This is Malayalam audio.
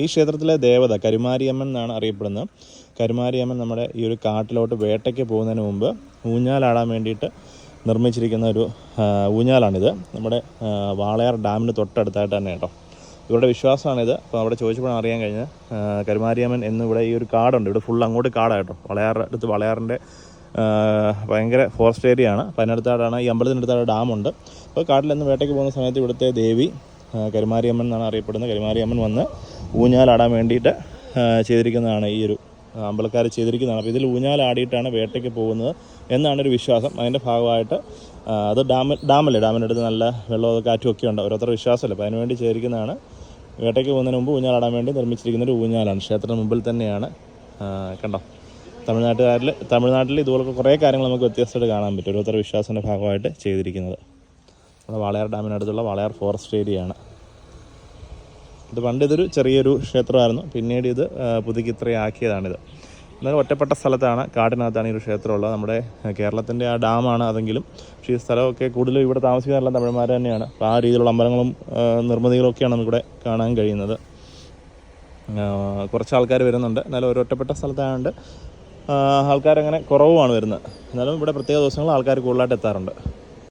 ഈ ക്ഷേത്രത്തിലെ ദേവത കരുമാരിയമ്മൻ എന്നാണ് അറിയപ്പെടുന്നത്. കരുമാരിയമ്മൻ നമ്മുടെ ഈ ഒരു കാട്ടിലോട്ട് വേട്ടയ്ക്ക് പോകുന്നതിന് മുമ്പ് ഊഞ്ഞാലാടാൻ വേണ്ടിയിട്ട് നിർമ്മിച്ചിരിക്കുന്ന ഒരു ഊഞ്ഞാലാണിത്. നമ്മുടെ വാളയാർ ഡാമിന് തൊട്ടടുത്തായിട്ട് തന്നെ കേട്ടോ. ഇവരുടെ വിശ്വാസമാണിത്. അപ്പോൾ അവിടെ ചോദിച്ചപ്പോൾ അറിയാൻ കഴിഞ്ഞത് കരുമാരിയമ്മൻ എന്നിവിടെ ഈ ഒരു കാടുണ്ട്. ഇവിടെ ഫുൾ അങ്ങോട്ട് കാടാണ് കേട്ടോ. വളയാർ അടുത്ത് വളയാറിന്റെ ഭയങ്കര ഫോറസ്റ്റ് ഏരിയ ആണ്. അപ്പോൾ അതിനടുത്താണ് ഈ അമ്പലത്തിനടുത്താണ് ഡാമുണ്ട്. അപ്പോൾ കാട്ടിലെന്ന് വേട്ടയ്ക്ക് പോകുന്ന സമയത്ത് ഇവിടുത്തെ ദേവി കരുമാരിയമ്മൻ എന്നാണ് അറിയപ്പെടുന്നത്. കരുമാരിയമ്മൻ വന്ന് ഊഞ്ഞാലാടാൻ വേണ്ടിയിട്ട് ചെയ്തിരിക്കുന്നതാണ് ഈ ഒരു അമ്പലക്കാർ ചെയ്തിരിക്കുന്നതാണ്. അപ്പോൾ ഇതിൽ ഊഞ്ഞാലാടിയിട്ടാണ് വേട്ടയ്ക്ക് പോകുന്നത് എന്നാണ് ഒരു വിശ്വാസം. അതിന്റെ ഭാഗമായിട്ട് അത് ഡാമ ഡാമല്ലേ? ഡാമിനടുത്ത് നല്ല വെള്ളവും കാറ്റും ഒക്കെ ഉണ്ട്. ഓരോരുത്തരുടെ വിശ്വാസമല്ലേ? അപ്പോൾ അതിനുവേണ്ടി ചെയ്തിരിക്കുന്നതാണ്. വേട്ടയ്ക്ക് പോകുന്നതിന് മുമ്പ് ഊഞ്ഞാലാടാൻ വേണ്ടി നിർമ്മിച്ചിരിക്കുന്ന ഒരു ഊഞ്ഞാലാണ്. ക്ഷേത്രത്തിന് മുമ്പിൽ തന്നെയാണ് കണ്ടോ? തമിഴ്നാട്ടുകാരിൽ തമിഴ്നാട്ടിൽ ഇതുപോലൊക്കെ കുറേ കാര്യങ്ങൾ നമുക്ക് വ്യത്യസ്തമായിട്ട് കാണാൻ പറ്റും. ഓരോരുത്തരുടെ വിശ്വാസത്തിന്റെ ഭാഗമായിട്ട് ചെയ്തിരിക്കുന്നത്. നമ്മുടെ വാളയാർ ഡാമിനടുത്തുള്ള വാളയാർ ഫോറസ്റ്റ് ഏരിയയാണ്. ഇത് പണ്ട് ഇതൊരു ചെറിയൊരു ക്ഷേത്രമായിരുന്നു. പിന്നീട് ഇത് പുതുക്കിത്രയാക്കിയതാണിത്. എന്നാലും ഒറ്റപ്പെട്ട സ്ഥലത്താണ് കാടിനകത്താണ് ഈ ഒരു ക്ഷേത്രമുള്ളത്. നമ്മുടെ കേരളത്തിന്റെ ആ ഡാമാണ് അതെങ്കിലും. പക്ഷേ ഈ സ്ഥലമൊക്കെ കൂടുതലും ഇവിടെ താമസിക്കുന്നതെല്ലാം തമിഴ്മാർ തന്നെയാണ്. അപ്പോൾ ആ രീതിയിലുള്ള അമ്പലങ്ങളും നിർമ്മിതികളൊക്കെയാണ് നമുക്കിവിടെ കാണാൻ കഴിയുന്നത്. കുറച്ച് ആൾക്കാർ വരുന്നുണ്ട്. എന്നാലും ഒരു ഒറ്റപ്പെട്ട സ്ഥലത്തായതുകൊണ്ട് ആൾക്കാരങ്ങനെ കുറവുമാണ് വരുന്നത്. എന്നാലും ഇവിടെ പ്രത്യേക ദിവസങ്ങളിൽ ആൾക്കാർ കൂടുതലായിട്ട് എത്താറുണ്ട്.